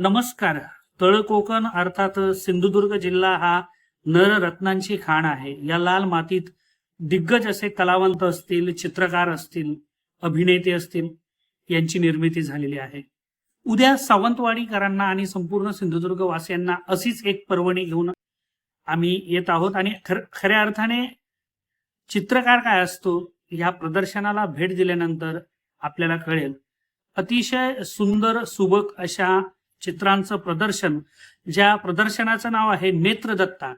नमस्कार. तळकोकण अर्थात सिंधुदुर्ग जिल्हा हा नररत्नांची खाण आहे. या लाल मातीत दिग्गज असे कलावंत असतील चित्रकार असतील अभिनेते असतील यांची निर्मिती झालेली आहे. उद्या सावंतवाडीकरांना आणि संपूर्ण सिंधुदुर्ग वासियांना अशीच एक पर्वणी घेऊन आम्ही येत आहोत आणि खर खऱ्या अर्थाने चित्रकार काय असतो या प्रदर्शनाला भेट दिल्यानंतर आपल्याला कळेल. अतिशय सुंदर सुबक अशा चित्रांचं प्रदर्शन ज्या प्रदर्शनाचं नाव आहे नेत्रदत्ता.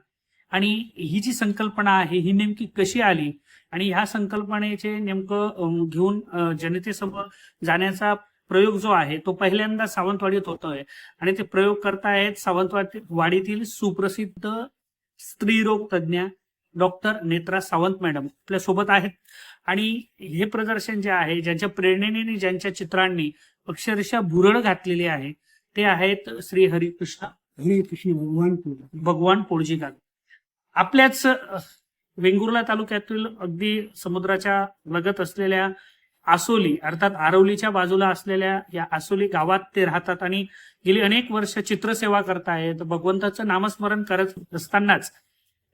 आणि ही जी संकल्पना आहे ही नेमकी कशी आली? आणि ह्या संकल्पनेचे नेमकं घेऊन जनतेसमोर जाण्याचा प्रयोग जो आहे तो पहिल्यांदा सावंतवाडीत होतोय. आणि ते प्रयोग करतायत सावंतवाडी वाडीतील सुप्रसिद्ध स्त्रीरोग तज्ज्ञ डॉक्टर नेत्रा सावंत मॅडम. आपल्यासोबत आहेत. आणि हे प्रदर्शन जे आहे ज्यांच्या प्रेरणेने आणि ज्यांच्या चित्रांनी अक्षरशः भुरळ घातलेली आहे ते आहेत श्री हरिकृष्ण. हरे कृष्ण भगवान भगवान पोळजीकर आपल्याच अ, वेंगुर्ला तालुक्यातील अगदी समुद्राच्या लगत असलेल्या आसोली अर्थात आरवलीच्या बाजूला असलेल्या या आसोली गावात ते राहतात आणि गेली अनेक वर्ष चित्रसेवा करतायत. भगवंताचं नामस्मरण करत असतानाच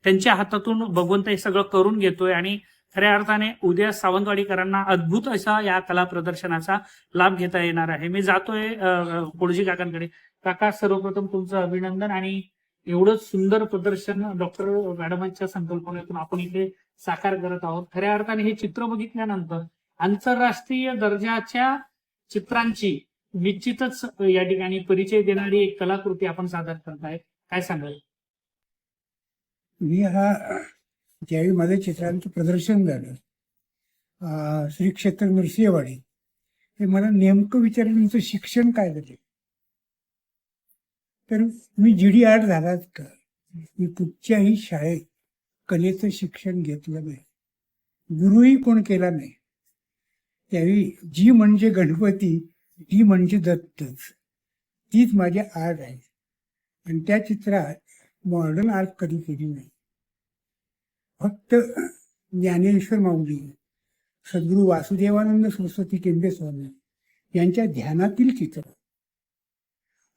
त्यांच्या हातातून भगवंत हे सगळं करून घेतोय आणि खऱ्या अर्थाने उद्या सावंतवाडीकरांना अद्भुत असा या कला प्रदर्शनाचा लाभ घेता येणार आहे. मी जातोय अ, कोळजी काकांकडे. काका सर्वप्रथम तुमचं अभिनंदन आणि एवढं सुंदर प्रदर्शन डॉक्टर मॅडमांच्या संकल्पनेतून आपण इथे साकार करत आहोत. खऱ्या अर्थाने हे चित्र बघितल्यानंतर आंतरराष्ट्रीय दर्जाच्या चित्रांची निश्चितच या ठिकाणी परिचय देणारी एक कलाकृती आपण सादर करत आहे काय सांगाल? मी हा ज्यावेळी माझं चित्रांचं प्रदर्शन झालं श्री क्षेत्र नृसिंहवाडी हे मला नेमकं विचारलं तुमचं शिक्षण काय झाले? तर मी जी डी आर्ट झालाच का मी कुठच्याही शाळेत कलेचं शिक्षण घेतलं नाही. गुरुही कोण केला नाही. त्यावेळी जी म्हणजे गणपती जी म्हणजे दत्तच. तीच माझी आर्ट आहे. आणि त्या चित्रात मॉडर्न आर्ट कधी केली नाही. फक्त ज्ञानेश्वर माऊली सद्गुरू वासुदेवानंद सरस्वती केंद्रे स्वामी यांच्या ध्यानातील चित्र.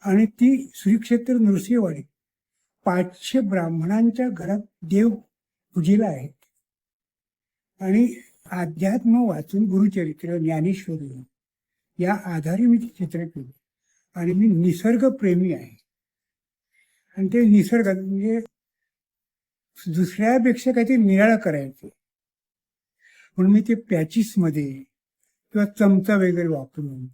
आणि ती श्रीक्षेत्र नृसिंहवाडी पाचशे ब्राह्मणांच्या घरात देव पूजेला आहेत. आणि अध्यात्म वाचून गुरुचरित्र ज्ञानेश्वरी या आधारे मी ती चित्र केली. आणि मी निसर्गप्रेमी आहे. आणि ते निसर्गात म्हणजे दुसऱ्यापेक्षा काहीतरी निराळं करायचं. म्हणून मी ते पॅचिसमध्ये किंवा चमचा वगैरे वापरून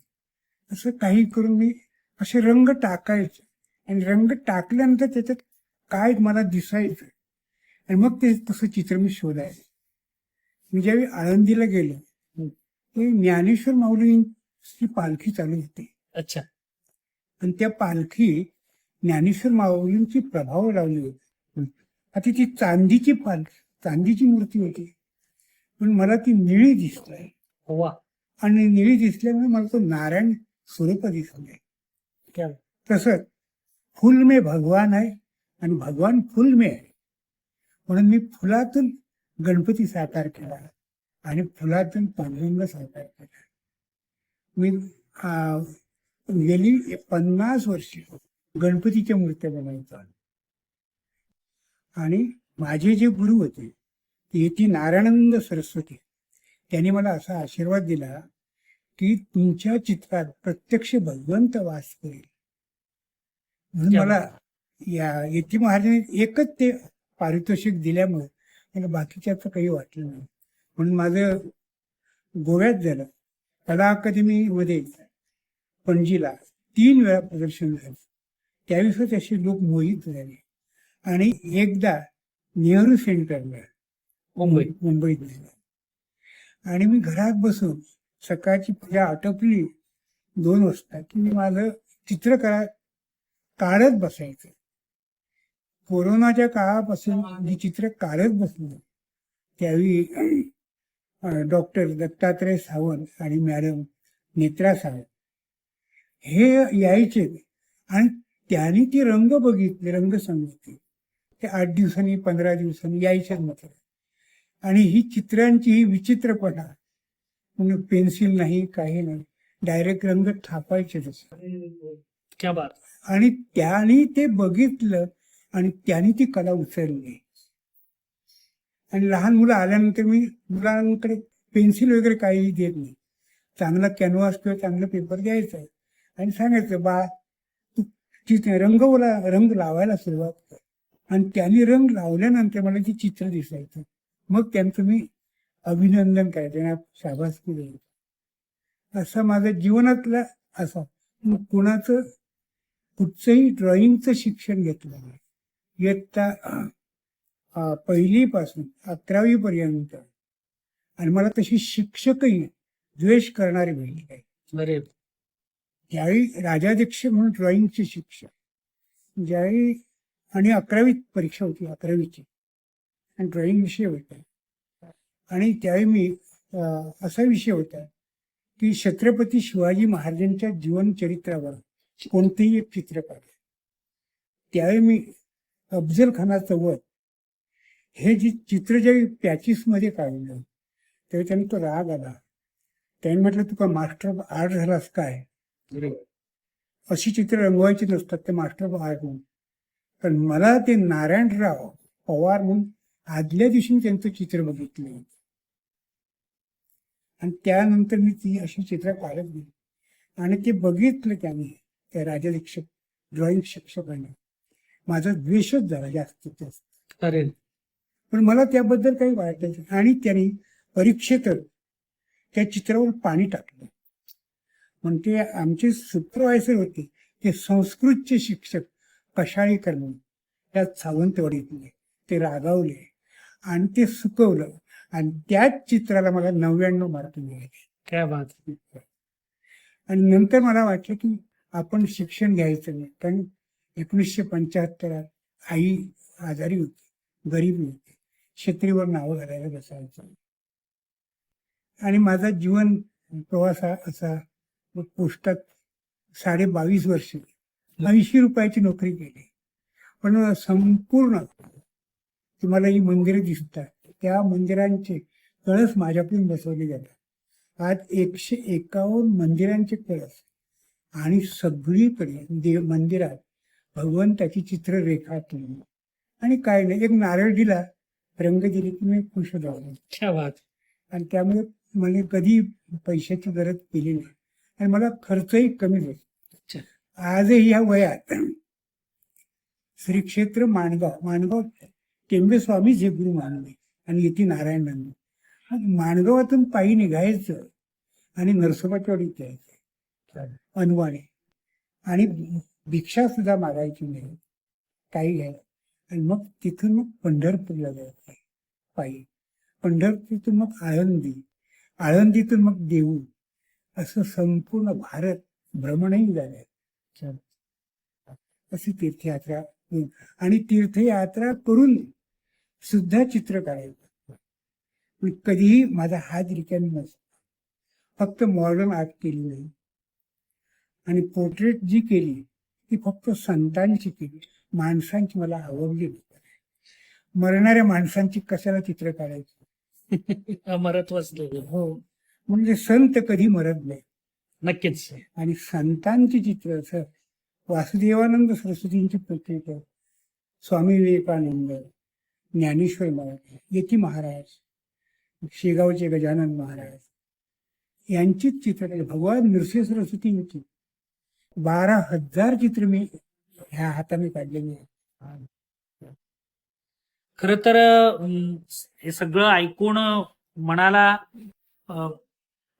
असं काही करून मी असे रंग टाकायचे. आणि रंग टाकल्यानंतर त्याच्यात काय मला दिसायचं. आणि मग ते तसं चित्र मी शोधायचं. मी ज्यावेळी आळंदीला गेलो ते ज्ञानेश्वर माऊलींची पालखी चालू होती. अच्छा. आणि त्या पालखी ज्ञानेश्वर माऊलींची प्रभाव लावली होती. आता ती चांदीची पालखी चांदीची मूर्ती होती. पण मला ती निळी दिसलाय वा. आणि निळी दिसल्यामुळे मला तो नारायण स्वरूप दिसले. तसंच फुल में भगवान आहे आणि भगवान फुल में आहे. म्हणून मी फुलातून गणपती साकार केला आणि फुलातून पांडुरंग साकार केला. मी गेली पन्नास वर्ष गणपतीच्या मूर्त्या बनवायचो. आणि माझे जे गुरु होते ते ती नारायणानंद सरस्वती. त्यांनी मला असा आशीर्वाद दिला की तुमच्या चित्रात प्रत्यक्ष भगवंत वास करेल. म्हणून मला या येती महाराजांनी एकच ते पारितोषिक दिल्यामुळे मला बाकीच्याचं काही वाटलं नाही. म्हणून माझं गोव्यात झालं. कला अकादमीमध्ये पणजीला तीन वेळा प्रदर्शन झालं. त्यावेळेस असे लोक मोहित झाले. आणि एकदा नेहरू सेंटरला मुंबई. मुंबईत आणि मी घरात बसून सकाळची पूजा आटोपली दोन वाजता की मी माझं चित्र करा काढत बसायचं. कोरोनाच्या काळापासून जी चित्र काढत बसलो. त्यावेळी डॉक्टर दत्तात्रय सावंत आणि मॅडम नेत्रा सावंत हे यायचे आणि त्यांनी ती रंग बघितले रंग सांगितले. ते आठ दिवसांनी पंधरा दिवसांनी यायचे मात्र. आणि ही चित्रांची ही विचित्रपणा म्हणजे पेन्सिल नाही काही नाही डायरेक्ट रंग थापायचे बात. आणि त्याने ते बघितलं आणि त्याने ती कला उचलली. आणि लहान मुलं आल्यानंतर मी मुलांकडे पेन्सिल वगैरे काही देत नाही. चांगला कॅनव्हास किंवा चांगला पेपर द्यायचा आणि सांगायचं बा तू चित्र रंगवला रंग लावायला सुरुवात कर. आणि त्यांनी रंग लावल्यानंतर मला ती चित्र दिसायचं. मग त्यांचं मी अभिनंदन करायचं त्यांना शाबासकी द्यायचं असं माझं जीवनातलं असं मग कुणाचं कुठचंही ड्रॉइंगचं शिक्षण घेतलं नाही. इयत्ता पहिलीपासून अकरावी पर्यंत. आणि मला तशी शिक्षकही द्वेष करणारे भेटले काही अरे ज्यावेळी राजाध्यक्ष म्हणून ड्रॉइंगचे शिक्षक ज्यावेळी आणि अकरावीत परीक्षा होती अकरावीची. आणि ड्रॉइंग विषय होता. आणि त्यावेळी मी असा विषय होता की छत्रपती शिवाजी महाराजांच्या जीवनचरित्रावर कोणतेही एक चित्र काढले त्यावेळी मी अफजल खानाचं वध हे जे चित्र जे पॅचिसमध्ये काढलं त्यावेळी त्यांनी तो राग आला. त्यांनी म्हटलं तुका मास्टर ऑफ आर्ट झालास काय? अशी चित्र रंगवायची नसतात ते मास्टर ऑफ आर्ट म्हणून पण मला ते नारायणराव पवार म्हणून आदल्या दिवशी मी त्यांचं चित्र बघितलं. आणि त्यानंतर मी ती अशी चित्र काढत गेली. आणि ते बघितलं त्याने त्या राजाशिक्षक ड्रॉइंग शिक्षकाने. माझा द्वेषच झाला जास्तीत जास्त. अरे. पण मला त्याबद्दल काही वाटायचं नाही. आणि त्यांनी परीक्षेत त्या चित्रावर पाणी टाकलं. म्हणजे आमचे सुपरवायझर होते ते संस्कृतचे शिक्षक. कशाळी करणं त्या सावंतवाडीतले ते रागावले आणि ते सुकवलं आणि त्याच चित्राला मला नव्याण्णव मार्क मिळाले. काय बात आणि नंतर मला वाटलं की आपण शिक्षण घ्यायचं नाही. कारण एकोणीसशे पंच्याहत्तरात आई आजारी होती गरीब होती छत्रीवर नावं घालायला बसायचं. आणि माझा जीवन प्रवास हा असा मग पोस्टात साडे बावीस वर्ष ऐंशी रुपयाची नोकरी केली. पण संपूर्ण तुम्हाला ही मंदिरं दिसतात. त्या मंदिरांचे कळस माझ्याकडून बसवले जातात. आज एकशे एकावन्न मंदिरांचे कळस आणि सगळीकडे देव मंदिरात भगवंताची चित्र रेखाटली आणि काय नाही एक नारळ दिला रंग दिले की मी खुश बात. आणि त्यामुळे मला कधी पैशाची गरज केली नाही. आणि मला खर्चही कमी. होतो आजही या वयात श्री क्षेत्र माणगाव माणगाव टेंबे स्वामीच हे गुरु मानले आणि येथे नारायण मग माणगावातून पायी निघायचं आणि नरसोबाचवाडीत यायचं अनवाणी आणि भिक्षा सुद्धा मागायची नाही. काही घ्यायला. आणि मग तिथून मग पंढरपूरला जायचं. पायी. पंढरपूरतून मग आळंदी. आळंदीतून मग देऊळ. असं संपूर्ण भारत भ्रमणही झालं. अशी तीर्थयात्रा. आणि तीर्थयात्रा करून सुद्धा चित्र काढायचं. कधीही माझा हात रिकामी नसतो फक्त मॉडर्न आर्ट केली नाही. आणि पोर्ट्रेट जी केली ती फक्त संतांची केली. माणसांची मला आवडली नाही. मरणाऱ्या माणसांची कशाला चित्र काढायची? अमरत्व असलेलं हो. म्हणजे संत कधी मरत नाही. नक्कीच. आणि संतांची चित्र असं वासुदेवानंद सरस्वतींची प्रत्येक स्वामी विवेकानंद ज्ञानेश्वर महाराज यती महाराज शेगावचे गजानन महाराज यांचीच चित्र. भगवान नृसिंह सरस्वतींची. बारा हजार चित्र मी ह्या हाताने काढलेली आहेत. खर तर हे सगळं ऐकून मनाला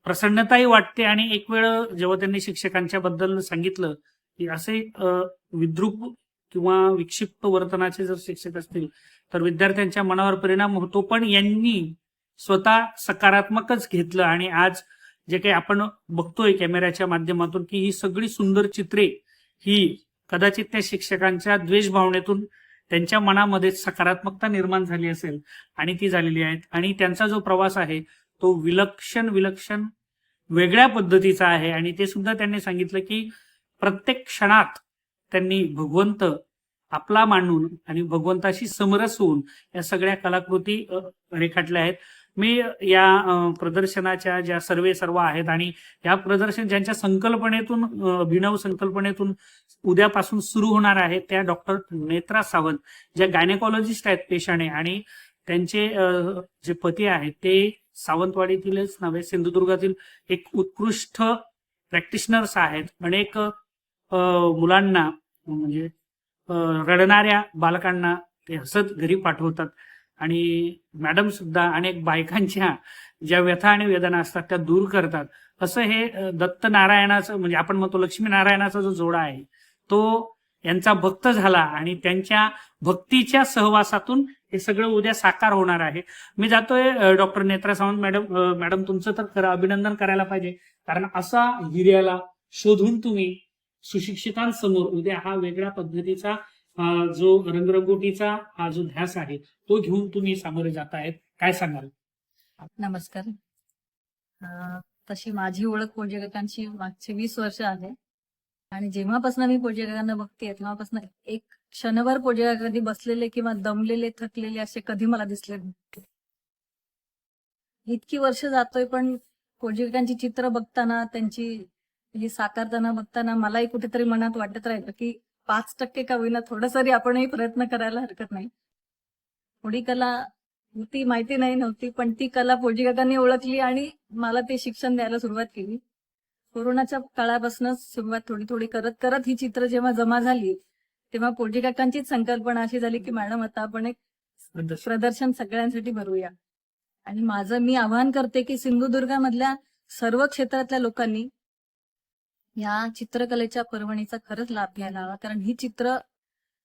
प्रसन्नताही वाटते आणि एक वेळ जेव्हा त्यांनी शिक्षकांच्या बद्दल सांगितलं की असे विद्रुप विद्रूप किंवा विक्षिप्त वर्तनाचे जर शिक्षक असतील तर विद्यार्थ्यांच्या मनावर परिणाम होतो. पण यांनी स्वतः सकारात्मकच घेतलं आणि आज जे काही आपण बघतोय कॅमेऱ्याच्या माध्यमातून की ही सगळी सुंदर चित्रे ही कदाचित त्या शिक्षकांच्या द्वेष भावनेतून त्यांच्या मनामध्ये सकारात्मकता निर्माण झाली असेल आणि ती झालेली आहेत. आणि त्यांचा जो प्रवास आहे तो विलक्षण विलक्षण वेगळ्या पद्धतीचा आहे. आणि ते सुद्धा त्यांनी सांगितलं की प्रत्येक क्षणात त्यांनी भगवंत आपला मांडून आणि भगवंताशी समरस होऊन या सगळ्या कलाकृती रेखाटल्या आहेत. मी या प्रदर्शनाच्या ज्या सर्वे सर्व आहेत आणि या प्रदर्शन ज्यांच्या संकल्पनेतून अभिनव संकल्पनेतून उद्यापासून सुरू होणार आहे त्या डॉक्टर नेत्रा सावंत ज्या गायनेकॉलॉजिस्ट आहेत पेशाने. आणि त्यांचे जे पती आहेत ते सावंतवाडीतीलच नव्हे सिंधुदुर्गातील एक उत्कृष्ट प्रॅक्टिशनर्स आहेत. अनेक मुलांना म्हणजे रडणाऱ्या बालकांना ते हसत घरी पाठवतात. आणि मॅडम सुद्धा अनेक बायकांच्या ज्या व्यथा आणि वेदना असतात त्या दूर करतात. असं हे दत्त नारायणाचं म्हणजे आपण म्हणतो लक्ष्मी नारायणाचा जो जोडा आहे तो यांचा भक्त झाला आणि त्यांच्या भक्तीच्या सहवासातून हे सगळं उद्या साकार होणार आहे. मी जातोय doctor Netra Sawant madam madam तुमचं तर खरं अभिनंदन करायला पाहिजे. कारण असा हिर्याला शोधून तुम्ही सुशिक्षितांसमोर उद्या हा वेगळ्या पद्धतीचा जो रंगरंगोटीचा हा जो ध्यास आहे तो घेऊन तुम्ही सामोरे जात आहेत. काय सांगाल? नमस्कार. तशी माझी ओळख म्हणजे पोजेकाकांची मागचे वीस वर्ष आहे. आणि जेव्हापासून मी पोजेकाकांना बघते तेव्हापासून एक क्षणभर पोजेकाका कधी बसलेले किंवा दमलेले थकलेले असे कधी मला दिसले इतकी वर्ष जातोय पण पोजेकाकांची चित्र बघताना त्यांची हे साकारताना बघताना मलाही कुठेतरी मनात वाटत राहिलं की पाच टक्के का होईना थोडं तरी आपणही प्रयत्न करायला हरकत नाही. थोडी कला ती माहिती नाही नव्हती पण ती कला पोजी ओळखली आणि मला ते शिक्षण द्यायला सुरुवात केली. कोरोनाच्या काळापासूनच सुरुवात थोडी थोडी करत करत ही चित्र जेव्हा जमा झाली तेव्हा पोजी काकांचीच संकल्पना अशी झाली की मॅडम आता आपण एक प्रदर्शन. सगळ्यांसाठी भरूया. आणि माझं मी आवाहन करते की सिंधुदुर्गामधल्या सर्व क्षेत्रातल्या लोकांनी या चित्रकलेच्या पर्वणीचा खरंच लाभ घ्यायला हवा. कारण ही चित्र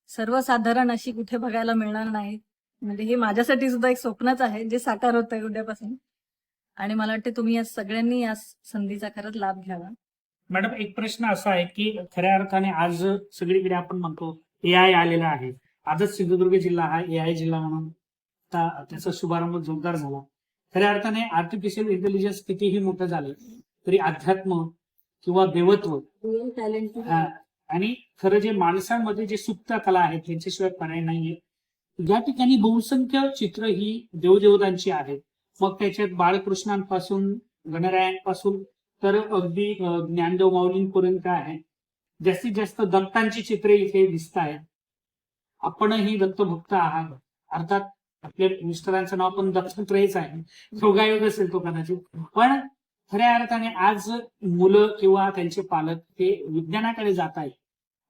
सर्वसाधारण अशी कुठे बघायला मिळणार नाही म्हणजे हे माझ्यासाठी सुद्धा एक स्वप्नच आहे जे साकार होत आहे उद्यापासून आणि मला वाटते तुम्ही या सगळ्यांनी या संधीचा खरंच लाभ घ्यावा. मॅडम एक प्रश्न असा आहे की खऱ्या अर्थाने आज सगळीकडे आपण म्हणतो ए आय आलेला आहे. आजच सिंधुदुर्ग जिल्हा हा ए आय जिल्हा म्हणून त्याचा शुभारंभ जोरदार झाला. खऱ्या अर्थाने आर्टिफिशियल इंटेलिजन्स कितीही मोठं झालं तरी अध्यात्म किंवा देवत्व आणि खरं जे माणसांमध्ये जे सुप्त कला आहे त्यांच्याशिवाय पर्याय नाहीये. या ठिकाणी बहुसंख्य चित्र ही देवदेवतांची आहेत. मग त्याच्यात बाळकृष्णांपासून गणरायांपासून तर अगदी ज्ञानदेव माऊलींपर्यंत आहे. जास्तीत जास्त दत्तांची चित्रे इथे दिसत आहेत. आपणही दत्तभक्त आहात. अर्थात आपल्या मिस्टरांचं नाव पण दत्तात्रयच आहे. योगायोग असेल तो कदाचित. पण खऱ्या अर्थाने आज मुलं किंवा त्यांचे पालक हे विज्ञानाकडे जात आहेत.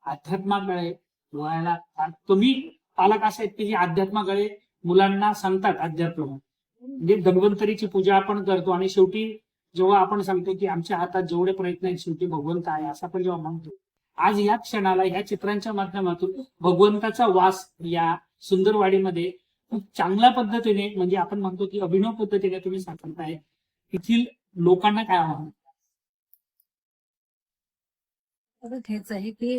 अध्यात्माकडे वळायला. तुम्ही पालक असे आहेत की जे अध्यात्माकडे मुलांना सांगतात अध्यात्म म्हणजे धन्वंतरीची पूजा आपण करतो आणि शेवटी जेव्हा आपण सांगतो की आमच्या हातात जेवढे प्रयत्न आहेत शेवटी भगवंत आहे असं आपण जेव्हा म्हणतो. आज या क्षणाला या चित्रांच्या माध्यमातून भगवंताचा वास या सुंदरवाडीमध्ये खूप चांगल्या पद्धतीने म्हणजे आपण म्हणतो की अभिनव पद्धतीने तुम्ही साकारताय येथील लोकांना काय आव्हान? हेच आहे की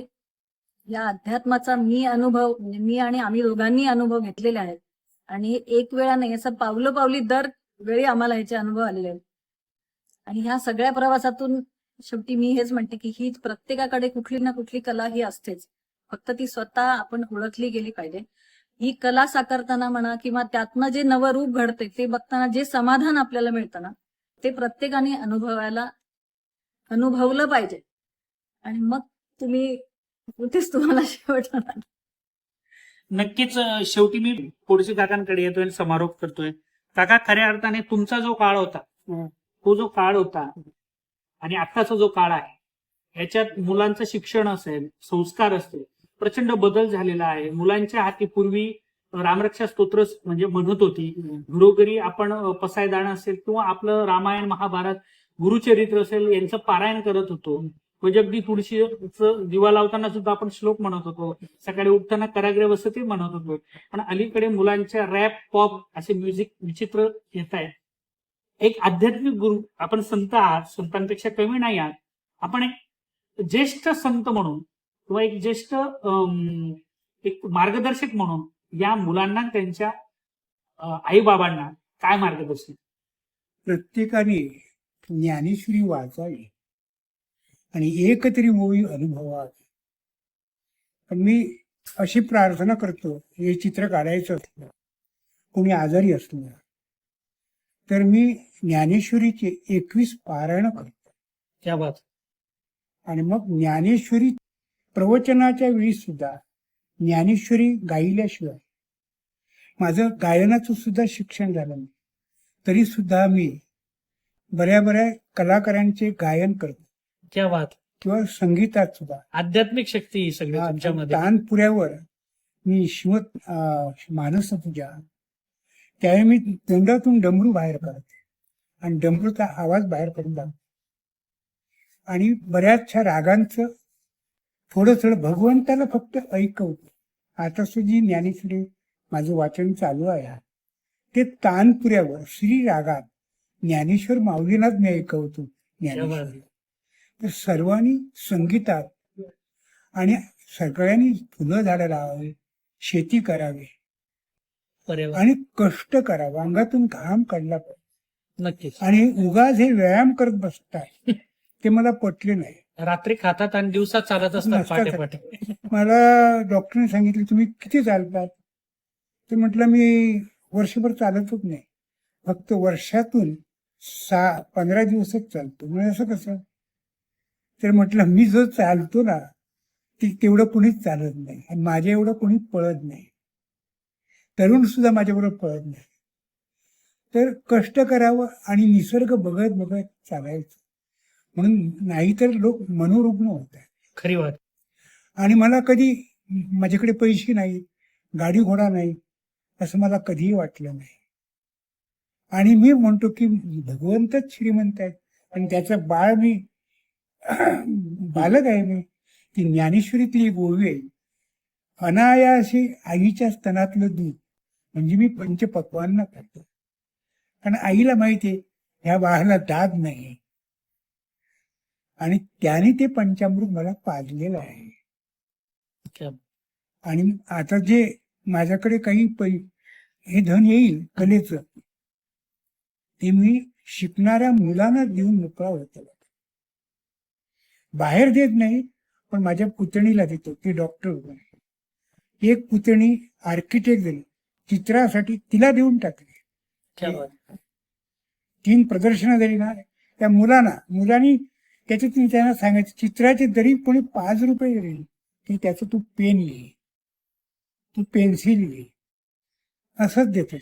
या अध्यात्माचा मी अनुभव म्हणजे मी आणि आम्ही दोघांनी अनुभव घेतलेले आहेत. आणि हे एक वेळा नाही असं पावलं पावली दर वेळी आम्हाला ह्याचे अनुभव आलेले आहेत. आणि ह्या सगळ्या प्रवासातून शेवटी मी हेच म्हणते की ही प्रत्येकाकडे कुठली ना कुठली कला ही असतेच. फक्त ती स्वतः आपण ओळखली गेली पाहिजे. ही कला साकारताना म्हणा किंवा त्यातनं जे नवं रूप घडते ते बघताना जे समाधान आपल्याला मिळतं ना ते प्रत्येकाने अनुभवायला अनुभवलं पाहिजे. आणि मग तुम्ही कुठेच तुम्हाला शेवट होणार. नक्कीच शेवटी मी पुढच्या काकांकडे येतोय आणि समारोप करतोय. काका खऱ्या अर्थाने तुमचा जो काळ होता तो जो काळ होता आणि आत्ताचा जो काळ आहे याच्यात मुलांचं शिक्षण असेल संस्कार असतील प्रचंड बदल झालेला आहे. मुलांच्या हाती पूर्वी रामरक्षा स्तोत्र म्हणजे म्हणत होती घरोघरी आपण पसायदान असेल किंवा आपलं रामायण महाभारत गुरुचरित्र असेल यांचं पारायण करत होतो. म्हणजे अगदी तुळशीचं दिवा लावताना सुद्धा आपण श्लोक म्हणत होतो. सकाळी उठताना कराग्रे वसती म्हणत होतो. पण अलीकडे मुलांच्या रॅप पॉप असे म्युझिक विचित्र येत आहेत. एक आध्यात्मिक गुरु आपण संत आहात संतांपेक्षा कमी नाही आहात. आपण एक ज्येष्ठ संत म्हणून किंवा एक ज्येष्ठ एक मार्गदर्शक म्हणून या मुलांना त्यांच्या आईबाबांना काय मार्गदर्शन? प्रत्येकाने ज्ञानेश्वरी वाचावी. आणि एक तरी मूवी अनुभवावी. पण मी अशी प्रार्थना करतो हे चित्र काढायचं असलं कोणी आजारी असलं तर मी ज्ञानेश्वरीचे एकवीस पारायण करतो. क्या बात. आणि मग ज्ञानेश्वरी प्रवचनाच्या वेळी सुद्धा ज्ञानेश्वरी गायल्याशिवाय माझं गायनाचं सुद्धा शिक्षण झालं नाही. तरी सुद्धा मी बऱ्या बऱ्या कलाकारांचे गायन करतो. क्या बात? किंवा संगीतात सुद्धा. आध्यात्मिक शक्ती ही सगळी हा, तुमच्यामध्ये. तानपुऱ्यावर मी शिव अं, मानस पूजा त्यावेळी मी तोंडातून डमरू बाहेर काढते. आणि डमरूचा आवाज बाहेर पडून लागतो आणि बऱ्याचशा रागांचं थोडं थोडं भगवंताला फक्त ऐकवतो. आता सुद्धा ज्ञानेश्वरी माझं वाचन चालू आहे. ते तानपुऱ्यावर श्री रागात ज्ञानेश्वर माऊलीनाच मी ऐकवतो. ज्ञानेश्वर. तर सर्वांनी संगीतात आणि सगळ्यांनी फुलं झाडं लावावी शेती करावी. आणि कष्ट करावं अंगातून घाम काढला पाहिजे. नक्कीच. आणि उगाच हे व्यायाम करत बसताय ते मला पटले नाही. रात्री खातात आणि दिवसात चालत असतात मला डॉक्टरने सांगितलं तुम्ही किती चालतात? ते म्हटलं मी वर्षभर चालतच नाही. फक्त वर्षातून सहा पंधरा दिवसच चालतो. म्हणजे असं कसं? तर म्हटलं मी जो चालतो ना ते तेवढं कुणीच चालत नाही. आणि माझ्या एवढं कुणी पळत नाही. तरुण सुद्धा माझ्याबरोबर पळत नाही. तर कष्ट करावं आणि निसर्ग बघत बघत चालायचं. म्हणून नाहीतर लोक मनोरुग्ण होत आहेत खरी बात. आणि मला कधी माझ्याकडे पैसे नाही गाडी घोडा नाही असं मला कधीही वाटलं नाही. आणि मी म्हणतो की भगवंतच श्रीमंत आहेत. आणि त्याचं बाळ मी बालक आहे मी ती ज्ञानेश्वरीतली ओवी आहे. अनायासे आईच्या स्तनातलं दूध. म्हणजे मी पंचपक्वांना खातो. कारण आईला माहिती आहे ह्या बाळाला दाद नाही आणि त्याने ते पंचामृत मला पाजलेलं आहे. आणि आता जे माझ्याकडे काही पै हे धन येईल कलेचं ते मी शिकणाऱ्या मुलांना देऊन मोकळा होतो. बाहेर देत नाही पण माझ्या पुतणीला देतो ती डॉक्टर एक पुतणी आर्किटेक्ट झाली. चित्रासाठी तिला देऊन टाकली. क्या बात तीन प्रदर्शनं झाली ना त्या मुलांना मुलांनी त्याच्यातून त्यांना सांगायचं चित्राचे जरी कोणी पाच रुपये जरी की त्याचं तू पेन लिहि तू पेन्सिल लिहि असंच देतो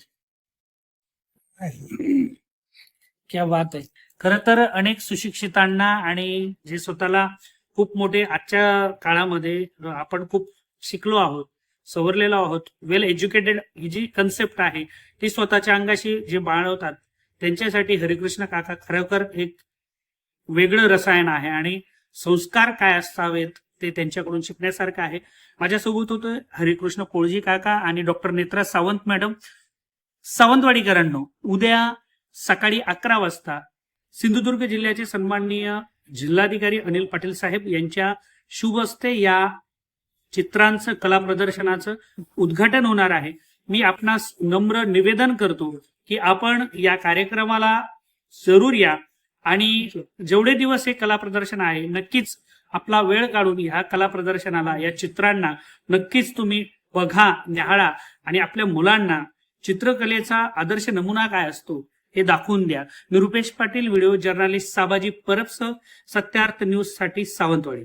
क्या बात आहे खर तर अनेक सुशिक्षितांना आणि जे स्वतःला खूप मोठे आजच्या काळामध्ये आपण खूप शिकलो आहोत सवरलेलो आहोत वेल एज्युकेटेड ही जी कन्सेप्ट आहे ती स्वतःच्या अंगाशी जे बाळवतात त्यांच्यासाठी हरिकृष्ण काका खरोखर एक वेगळं रसायन आहे आणि संस्कार काय असावेत ते त्यांच्याकडून शिकण्यासारखं आहे. माझ्यासोबत होतं हरिकृष्ण कोळजी काका आणि डॉक्टर नेत्रा सावंत मॅडम. सावंतवाडीकरांनो उद्या सकाळी अकरा वाजता सिंधुदुर्ग जिल्ह्याचे सन्माननीय जिल्हाधिकारी अनिल पाटील साहेब यांच्या शुभ हस्ते या चित्रांचं कला प्रदर्शनाचं उद्घाटन होणार आहे. मी आपणास नम्र निवेदन करतो की आपण या कार्यक्रमाला जरूर या आणि जेवढे दिवस हे कला प्रदर्शन आहे नक्कीच आपला वेळ काढून ह्या कला प्रदर्शनाला या चित्रांना नक्कीच तुम्ही बघा निहाळा आणि आपल्या मुलांना चित्रकलेचा आदर्श नमुना काय असतो हे दाखवून द्या. मी रुपेश पाटील व्हिडिओ जर्नालिस्ट साबाजी परबसह सत्यार्थ न्यूजसाठी सावंतवाडी.